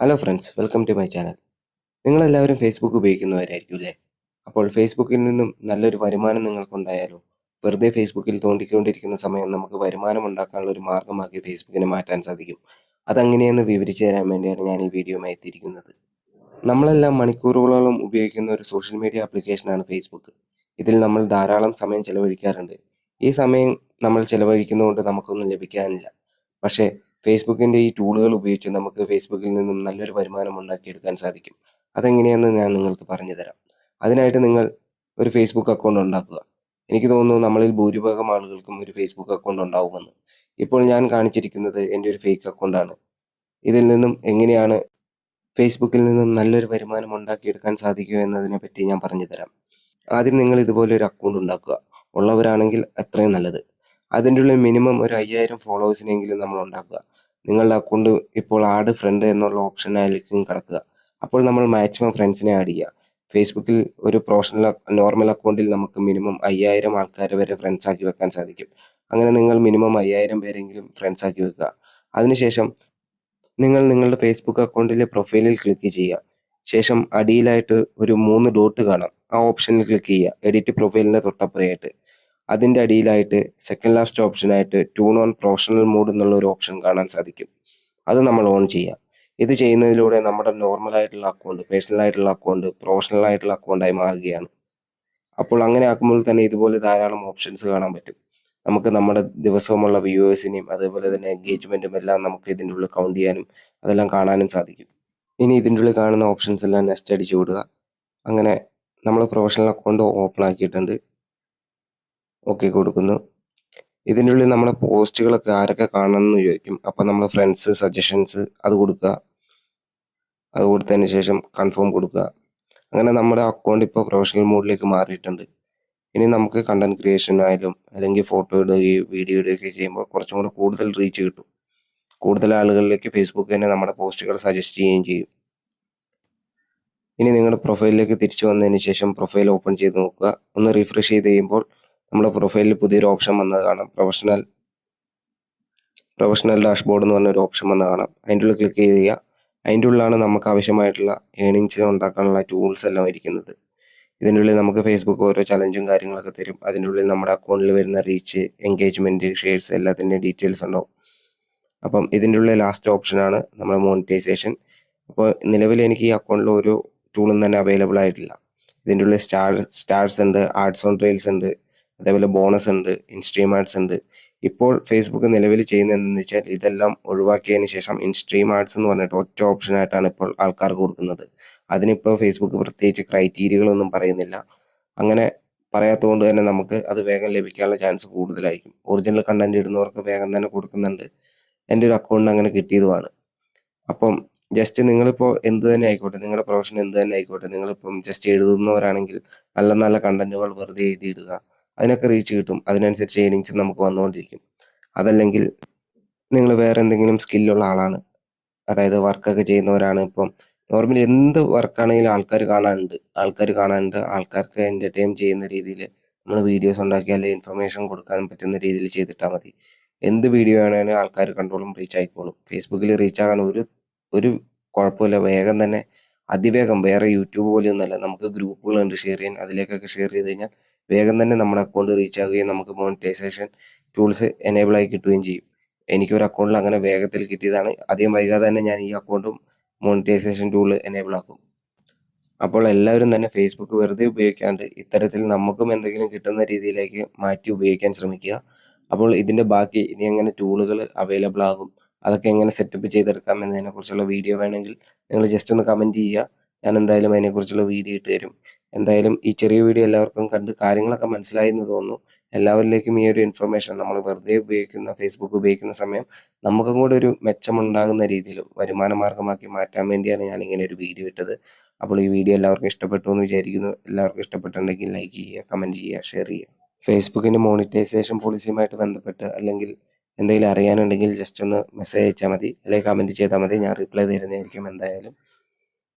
Hello friends welcome to my channel നിങ്ങളെല്ലാവരും Facebook ഉപയോഗിക്കുന്നവരായിരിക്കും അല്ലേ? അപ്പോൾ ഫേസ്ബുക്കിൽ നിന്നും നല്ലൊരു വരുമാനം നിങ്ങൾക്കുണ്ടായാലോ? വെറുതെ ഫേസ്ബുക്കിൽ തോണ്ടിക്കൊണ്ടിരിക്കുന്ന സമയം നമുക്ക് വരുമാനം ഉണ്ടാക്കാനുള്ള ഒരു മാർഗമാക്കി ഫേസ്ബുക്കിനെ മാറ്റാൻ സാധിക്കും. അതങ്ങനെയെന്ന് വിവരിച്ചു തരാൻ വേണ്ടിയാണ് ഞാൻ ഈ വീഡിയോയുമായി എത്തിയിരിക്കുന്നത്. നമ്മളെല്ലാം മണിക്കൂറുകളോളം ഉപയോഗിക്കുന്ന ഒരു സോഷ്യൽ മീഡിയ ആപ്ലിക്കേഷനാണ് ഫേസ്ബുക്ക് ഇതിൽ നമ്മൾ ധാരാളം സമയം ചെലവഴിക്കാറുണ്ട്. ഈ സമയം നമ്മൾ ചെലവഴിക്കുന്നതുകൊണ്ട് നമുക്കൊന്നും ലഭിക്കാനില്ല. പക്ഷേ ഫേസ്ബുക്കിന്റെ ഈ ടൂളുകൾ ഉപയോഗിച്ച് നമുക്ക് ഫേസ്ബുക്കിൽ നിന്നും നല്ലൊരു വരുമാനം ഉണ്ടാക്കിയെടുക്കാൻ സാധിക്കും. അതെങ്ങനെയാണെന്ന് ഞാൻ നിങ്ങൾക്ക് പറഞ്ഞു തരാം അതിനായിട്ട് നിങ്ങൾ ഒരു ഫേസ്ബുക്ക് അക്കൗണ്ട് ഉണ്ടാക്കുക. എനിക്ക് തോന്നുന്നു നമ്മളിൽ ഭൂരിഭാഗം ആളുകൾക്കും ഒരു ഫേസ്ബുക്ക് അക്കൗണ്ട് ഉണ്ടാവുമെന്ന്. ഇപ്പോൾ ഞാൻ കാണിച്ചിരിക്കുന്നത് എന്റെ ഒരു ഫേക്ക് അക്കൗണ്ടാണ് ഇതിൽ നിന്നും എങ്ങനെയാണ് ഫേസ്ബുക്കിൽ നിന്നും നല്ലൊരു വരുമാനം ഉണ്ടാക്കിയെടുക്കാൻ സാധിക്കുക എന്നതിനെ പറ്റി ഞാൻ പറഞ്ഞു തരാം ആദ്യം നിങ്ങൾ ഇതുപോലെ ഒരു അക്കൗണ്ട് ഉണ്ടാക്കുക. ഉള്ളവരാണെങ്കിൽ അത്രയും നല്ലത്. അതിന്റെ ഉള്ളിൽ മിനിമം ഒരു അയ്യായിരം ഫോളോവേഴ്സിനെങ്കിലും നമ്മൾ ഉണ്ടാക്കുക. നിങ്ങളുടെ അക്കൗണ്ട് ഇപ്പോൾ ആഡ് ഫ്രണ്ട് എന്നുള്ള ഓപ്ഷനായിരിക്കും കിടക്കുക. അപ്പോൾ നമ്മൾ മാക്സിമം ഫ്രണ്ട്സിനെ ആഡ് ചെയ്യുക. ഫേസ്ബുക്കിൽ ഒരു പ്രൊഫഷണൽ നോർമൽ അക്കൗണ്ടിൽ നമുക്ക് മിനിമം അയ്യായിരം ആൾക്കാർ വരെ ഫ്രണ്ട്സ് ആക്കി വെക്കാൻ സാധിക്കും. അങ്ങനെ നിങ്ങൾ മിനിമം അയ്യായിരം പേരെങ്കിലും ഫ്രണ്ട്സ് ആക്കി വെക്കുക. അതിനുശേഷം നിങ്ങൾ നിങ്ങളുടെ ഫേസ്ബുക്ക് അക്കൗണ്ടിലെ പ്രൊഫൈലിൽ ക്ലിക്ക് ചെയ്യുക. ശേഷം അടിയിലായിട്ട് ഒരു മൂന്ന് ഡോട്ട് കാണാം. ആ ഓപ്ഷനിൽ ക്ലിക്ക് ചെയ്യുക. എഡിറ്റ് പ്രൊഫൈലിന്റെ തൊട്ടപ്പുറയായിട്ട്. അതിന്റെ അടിയിലായിട്ട് സെക്കൻഡ് ലാസ്റ്റ് ഓപ്ഷനായിട്ട് ട്യൂൺ ഓൺ പ്രൊഫഷണൽ മോഡ് എന്നുള്ള ഒരു ഓപ്ഷൻ കാണാൻ സാധിക്കും. അത് നമ്മൾ ഓൺ ചെയ്യാം. ഇത് ചെയ്യുന്നതിലൂടെ നമ്മുടെ നോർമൽ ആയിട്ടുള്ള അക്കൗണ്ട് പേഴ്സണൽ ആയിട്ടുള്ള അക്കൗണ്ട് പ്രൊഫഷണൽ ആയിട്ടുള്ള അക്കൗണ്ടായി മാറുകയാണ്. അപ്പോൾ അങ്ങനെ ആക്കുമ്പോൾ തന്നെ ഇതുപോലെ ധാരാളം ഓപ്ഷൻസ് കാണാൻ പറ്റും. നമുക്ക് നമ്മുടെ ദിവസവുമുള്ള വ്യൂവേഴ്സിനെയും അതേപോലെ തന്നെ എൻഗേജ്മെന്റും എല്ലാം നമുക്ക് ഇതിന്റെ ഉള്ളിൽ കൗണ്ട് ചെയ്യാനും അതെല്ലാം കാണാനും സാധിക്കും. ഇനി ഇതിന്റെ ഉള്ളിൽ കാണുന്ന ഓപ്ഷൻസ് എല്ലാം നെക്സ്റ്റ് അടിച്ചു വിടുക. അങ്ങനെ നമ്മൾ പ്രൊഫഷണൽ അക്കൗണ്ട് ഓപ്പൺ ആക്കിയിട്ടുണ്ട്. ഓക്കെ കൊടുക്കുന്നു. ഇതിനുള്ളിൽ നമ്മുടെ പോസ്റ്റുകളൊക്കെ ആരൊക്കെ കാണണമെന്ന് ചോദിക്കും. അപ്പം നമ്മൾ ഫ്രണ്ട്സ് സജഷൻസ് അത് കൊടുക്കുക. അത് കൊടുത്തതിന് ശേഷം കൺഫേം കൊടുക്കുക. അങ്ങനെ നമ്മുടെ അക്കൗണ്ട് ഇപ്പോൾ പ്രൊഫഷണൽ മോഡിലേക്ക് മാറിയിട്ടുണ്ട്. ഇനി നമുക്ക് കണ്ടന്റ് ക്രിയേഷൻ ആയാലും അല്ലെങ്കിൽ ഫോട്ടോ ഇടുകയും വീഡിയോ ഇടുകയൊക്കെ ചെയ്യുമ്പോൾ കുറച്ചും കൂടെ കൂടുതൽ റീച്ച് കിട്ടും. കൂടുതൽ ആളുകളിലേക്ക് ഫേസ്ബുക്ക് തന്നെ നമ്മുടെ പോസ്റ്റുകൾ സജസ്റ്റ് ചെയ്യുകയും ചെയ്യും. ഇനി നിങ്ങളുടെ പ്രൊഫൈലിലേക്ക് തിരിച്ചു വന്നതിന് ശേഷം പ്രൊഫൈൽ ഓപ്പൺ ചെയ്ത് നോക്കുക. ഒന്ന് റിഫ്രഷ് ചെയ്ത് കഴിയുമ്പോൾ നമ്മുടെ പ്രൊഫൈലിൽ പുതിയൊരു ഓപ്ഷൻ വന്നത് കാണാം. പ്രൊഫഷണൽ പ്രൊഫഷണൽ ഡാഷ്ബോർഡ് എന്ന് പറഞ്ഞൊരു ഓപ്ഷൻ വന്ന് കാണാം. അതിന്റെ ഉള്ളിൽ ക്ലിക്ക് ചെയ്യുക. അതിന്റെ ഉള്ളിലാണ് നമുക്ക് ആവശ്യമായിട്ടുള്ള ഏണിങ്സ് ഉണ്ടാക്കാനുള്ള ടൂൾസ് എല്ലാം ഇരിക്കുന്നത്. ഇതിന്റെ ഉള്ളിൽ നമുക്ക് ഫേസ്ബുക്ക് ഓരോ ചലഞ്ചും കാര്യങ്ങളൊക്കെ തരും. അതിന്റെ ഉള്ളിൽ നമ്മുടെ അക്കൗണ്ടിൽ വരുന്ന റീച്ച് എൻഗേജ്മെന്റ് ഷെയർസ് എല്ലാത്തിന്റെ ഡീറ്റെയിൽസ് ഉണ്ടാവും. അപ്പം ഇതിന്റെ ഉള്ളിൽ ലാസ്റ്റ് ഓപ്ഷനാണ് നമ്മുടെ മോണിറ്റൈസേഷൻ അപ്പോൾ നിലവിൽ എനിക്ക് ഈ അക്കൗണ്ടിൽ ഒരു ടൂളും തന്നെ അവൈലബിൾ ആയിട്ടില്ല. ഇതിന്റെ ഉള്ളിൽ സ്റ്റാർ സ്റ്റാർസ് ഉണ്ട് ആർട്സ് ഓൺ ട്രെയിൽസ് ഉണ്ട്. അതേപോലെ ബോണസ് ഉണ്ട് ഇൻസ്ട്രീം ആർട്സ് ഉണ്ട്. ഇപ്പോൾ ഫേസ്ബുക്ക് നിലവിൽ ചെയ്യുന്നത് എന്തെന്ന് വെച്ചാൽ ഇതെല്ലാം ഒഴിവാക്കിയതിന് ശേഷം ഇൻസ്ട്രീം ആർട്സ് എന്ന് പറഞ്ഞിട്ട് ഒറ്റ ഓപ്ഷനായിട്ടാണ് ഇപ്പോൾ ആൾക്കാർക്ക് കൊടുക്കുന്നത്. അതിനിപ്പോൾ ഫേസ്ബുക്ക് പ്രത്യേകിച്ച് ക്രൈറ്റീരിയകളൊന്നും പറയുന്നില്ല. അങ്ങനെ പറയാത്തതുകൊണ്ട് തന്നെ നമുക്ക് അത് വേഗം ലഭിക്കാനുള്ള ചാൻസ് കൂടുതലായിരിക്കും. ഒറിജിനൽ കണ്ടന്റ് ഇടുന്നവർക്ക് വേഗം തന്നെ കൊടുക്കുന്നുണ്ട്. എന്റെ ഒരു അക്കൗണ്ടിന് അങ്ങനെ കിട്ടിയതുമാണ്. അപ്പം ജസ്റ്റ് നിങ്ങളിപ്പോൾ എന്ത് തന്നെ ആയിക്കോട്ടെ നിങ്ങളുടെ പ്രൊഫഷൻ എന്ത് തന്നെ ആയിക്കോട്ടെ നിങ്ങളിപ്പം ജസ്റ്റ് എഴുതുന്നവരാണെങ്കിൽ നല്ല നല്ല കണ്ടന്റുകൾ വെറുതെ എഴുതിയിടുക. അതിനൊക്കെ റീച്ച് കിട്ടും. അതിനനുസരിച്ച് ഏണിങ്സ് നമുക്ക് വന്നുകൊണ്ടിരിക്കും. അതല്ലെങ്കിൽ നിങ്ങൾ വേറെ എന്തെങ്കിലും സ്കില്ലുള്ള ആളാണ്. അതായത് വർക്കൊക്കെ ചെയ്യുന്നവരാണ് ഇപ്പം. നോർമലി എന്ത് വർക്കാണെങ്കിലും ആൾക്കാർ കാണാനുണ്ട്. ആൾക്കാർ കാണാനുണ്ട്. ആൾക്കാർക്ക് എന്റർടൈൻ ചെയ്യുന്ന രീതിയിൽ നമ്മൾ വീഡിയോസ് ഉണ്ടാക്കി അല്ലെങ്കിൽ ഇൻഫർമേഷൻ കൊടുക്കാൻ പറ്റുന്ന രീതിയിൽ ചെയ്തിട്ടാൽ മതി. എന്ത് വീഡിയോ ആണെങ്കിലും ആൾക്കാർ കണ്ടോളും റീച്ച് ആയിക്കോളും. ഫേസ്ബുക്കിൽ റീച്ച് ആകാൻ ഒരു ഒരു കുഴപ്പമില്ല. വേഗം തന്നെ അതിവേഗം. വേറെ യൂട്യൂബ് പോലെയൊന്നുമല്ല. നമുക്ക് ഗ്രൂപ്പുകളുണ്ട് ഷെയർ ചെയ്യാൻ. അതിലേക്കൊക്കെ ഷെയർ ചെയ്ത് കഴിഞ്ഞാൽ വേഗം തന്നെ നമ്മുടെ അക്കൗണ്ട് റീച്ച് ആകുകയും നമുക്ക് മോണിറ്റൈസേഷൻ ടൂൾസ് എനേബിൾ ആയി കിട്ടുകയും ചെയ്യും. എനിക്കൊരു അക്കൗണ്ടിൽ അങ്ങനെ വേഗത്തിൽ കിട്ടിയതാണ്. അധികം വൈകാതെ തന്നെ ഞാൻ ഈ അക്കൗണ്ടും മോണിറ്റൈസേഷൻ ടൂൾ എനേബിൾ ആക്കും. അപ്പോൾ എല്ലാവരും തന്നെ ഫേസ്ബുക്ക് വെറുതെ ഉപയോഗിക്കാണ്ട് ഇത്തരത്തിൽ നമുക്കും എന്തെങ്കിലും കിട്ടുന്ന രീതിയിലേക്ക് മാറ്റി ഉപയോഗിക്കാൻ ശ്രമിക്കുക. അപ്പോൾ ഇതിന്റെ ബാക്കി ഇനി എങ്ങനെ ടൂളുകൾ അവൈലബിൾ ആകും അതൊക്കെ എങ്ങനെ സെറ്റപ്പ് ചെയ്തെടുക്കാം എന്നതിനെക്കുറിച്ചുള്ള വീഡിയോ വേണമെങ്കിൽ നിങ്ങൾ ജസ്റ്റ് ഒന്ന് കമന്റ് ചെയ്യുക. ഞാൻ എന്തായാലും അതിനെക്കുറിച്ചുള്ള വീഡിയോ ഇട്ട് തരും. എന്തായാലും ഈ ചെറിയ വീഡിയോ എല്ലാവർക്കും കണ്ട് കാര്യങ്ങളൊക്കെ മനസ്സിലായി എന്ന് തോന്നുന്നു. എല്ലാവരിലേക്കും ഈ ഒരു ഇൻഫർമേഷൻ നമ്മൾ വെറുതെ ഉപയോഗിക്കുന്ന ഫേസ്ബുക്ക് ഉപയോഗിക്കുന്ന സമയം നമുക്കും കൂടെ ഒരു മെച്ചമുണ്ടാകുന്ന രീതിയിൽ വരുമാന മാർഗമാക്കി മാറ്റാൻ വേണ്ടിയാണ് ഞാൻ ഇങ്ങനെ ഒരു വീഡിയോ ഇട്ടത്. അപ്പോൾ ഈ വീഡിയോ എല്ലാവർക്കും ഇഷ്ടപ്പെട്ടു എന്ന് വിചാരിക്കുന്നു. എല്ലാവർക്കും ഇഷ്ടപ്പെട്ടുണ്ടെങ്കിൽ ലൈക്ക് ചെയ്യുക കമന്റ് ചെയ്യുക ഷെയർ ചെയ്യുക. ഫേസ്ബുക്കിന്റെ മോണിറ്റൈസേഷൻ പോളിസിയുമായിട്ട് ബന്ധപ്പെട്ട് അല്ലെങ്കിൽ എന്തെങ്കിലും അറിയാനുണ്ടെങ്കിൽ ജസ്റ്റ് ഒന്ന് മെസ്സേജ് അയച്ചാൽ മതി. അല്ലെങ്കിൽ കമന്റ് ചെയ്താൽ മതി. ഞാൻ റിപ്ലൈ തരുന്നതായിരിക്കും എന്തായാലും.